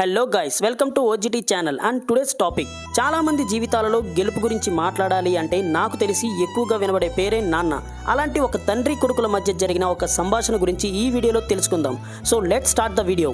Hello guys welcome to OGT channel and today's topic చాలా మంది జీవితాలలో గెలుపు గురించి మాట్లాడాలి అంటే నాకు తెలిసి ఎక్కువగా వినబడే పేరే నాన్న. అలాంటి ఒక తండ్రి కొడుకుల మధ్య జరిగిన ఒక సంభాషణ గురించి ఈ వీడియోలో తెలుసుకుందాం. So let start the video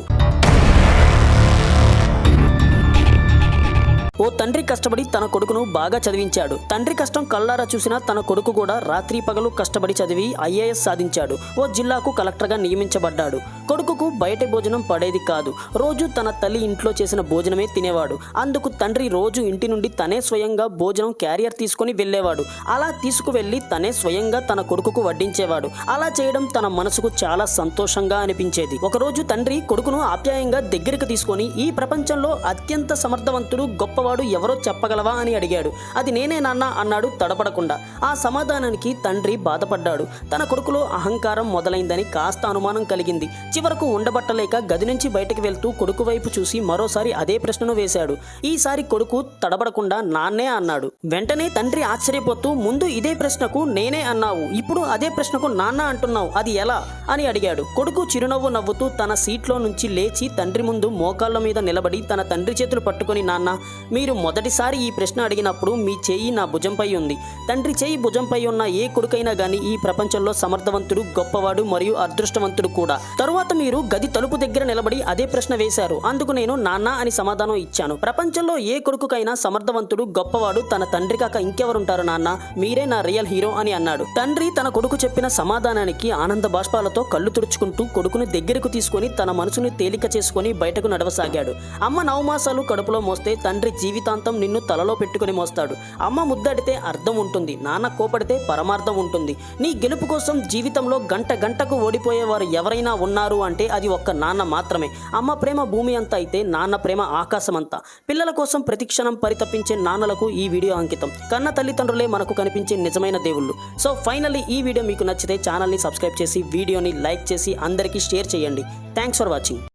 ఓ తండ్రి కష్టపడి తన కొడుకును బాగా చదివించాడు. తండ్రి కష్టం కళ్ళారా చూసిన తన కొడుకు కూడా రాత్రి పగలు కష్టపడి చదివి ఐఏఎస్ సాధించాడు. ఓ జిల్లాకు కలెక్టర్గా నియమించబడ్డాడు. కొడుకుకు బయట భోజనం పడేది కాదు. రోజు తన తల్లి ఇంట్లో చేసిన భోజనమే తినేవాడు. అందుకు తండ్రి రోజు ఇంటి నుండి తనే స్వయంగా భోజనం క్యారియర్ తీసుకొని వెళ్ళేవాడు. అలా తీసుకువెళ్ళి తనే స్వయంగా తన కొడుకుకు వడ్డించేవాడు. అలా చేయడం తన మనసుకు చాలా సంతోషంగా అనిపించేది. ఒకరోజు తండ్రి కొడుకును ఆప్యాయంగా దగ్గరికి తీసుకొని ఈ ప్రపంచంలో అత్యంత సమర్థవంతుడు గొప్ప గొప్పవాడు ఎవరో చెప్పగలవా అని అడిగాడు. అది నేనే నాన్న అన్నాడు తడపడకుండా. ఆ సమాధానానికి తండ్రి బాధపడ్డాడు. తన కొడుకులో అహంకారం మొదలైందని కాస్త అనుమానం కలిగింది. చివరకు ఉండబట్టలేక గది నుంచి బయటకు వెళ్తూ కొడుకు వైపు చూసి మరోసారి అదే ప్రశ్నను వేశాడు. ఈసారి కొడుకు తడబడకుండా నాన్నే అన్నాడు. వెంటనే తండ్రి ఆశ్చర్యపోతూ ముందు ఇదే ప్రశ్నకు నేనే అన్నావు. ఇప్పుడు అదే ప్రశ్నకు నాన్న అంటున్నావు. అది ఎలా? అని అడిగాడు. కొడుకు చిరునవ్వు నవ్వుతూ తన సీట్లో నుంచి లేచి తండ్రి ముందు మోకాళ్ళ మీద నిలబడి తన తండ్రి చేతులు పట్టుకుని నాన్న మీరు మొదటిసారి ఈ ప్రశ్న అడిగినప్పుడు మీ చేయి నా భుజంపై ఉంది. తండ్రి చేయి భుజంపై ఉన్న ఏ కొడుకైనా గానీ ఈ ప్రపంచంలో సమర్థవంతుడు గొప్పవాడు మరియు అదృష్టవంతుడు కూడా. తరువాత మీరు గది తలుపు దగ్గర నిలబడి అదే ప్రశ్న వేశారు. అందుకు నేను నాన్న అని సమాధానం ఇచ్చాను. ప్రపంచంలో ఏ కొడుకుకైనా సమర్థవంతుడు గొప్పవాడు తన తండ్రి కాక ఇంకెవరుంటారు నాన్న? మీరే నా రియల్ హీరో అని అన్నాడు. తండ్రి తన కొడుకు చెప్పిన సమాధానానికి ఆనంద బాష్పాలతో కళ్ళు తుడుచుకుంటూ కొడుకుని దగ్గరకు తీసుకొని తన మనసుని తేలిక చేసుకొని బయటకు నడవసాగాడు. అమ్మ నవమాసాలు కడుపులో మోస్తే తండ్రి జీవితాంతం నిన్ను తలలో పెట్టుకుని మోస్తాడు. అమ్మ ముద్దడితే అర్థం ఉంటుంది నాన్న కోపడితే పరమార్థం ఉంటుంది. నీ గెలుపు కోసం జీవితంలో గంట గంటకు ఓడిపోయేవారు ఎవరైనా ఉన్నారు అంటే అది ఒక్క నాన్న మాత్రమే. అమ్మ ప్రేమ భూమి అంతా అయితే నాన్న ప్రేమ ఆకాశం అంతా పిల్లల కోసం ప్రతిక్షణం పరితపించే నాన్నలకు ఈ వీడియో అంకితం. కన్న తల్లిదండ్రులే మనకు కనిపించే నిజమైన దేవుళ్ళు. సో ఫైనల్లీ ఈ వీడియో మీకు నచ్చితే ఛానల్ని సబ్స్క్రైబ్ చేసి వీడియోని లైక్ చేసి అందరికీ షేర్ చేయండి. Thanks for watching.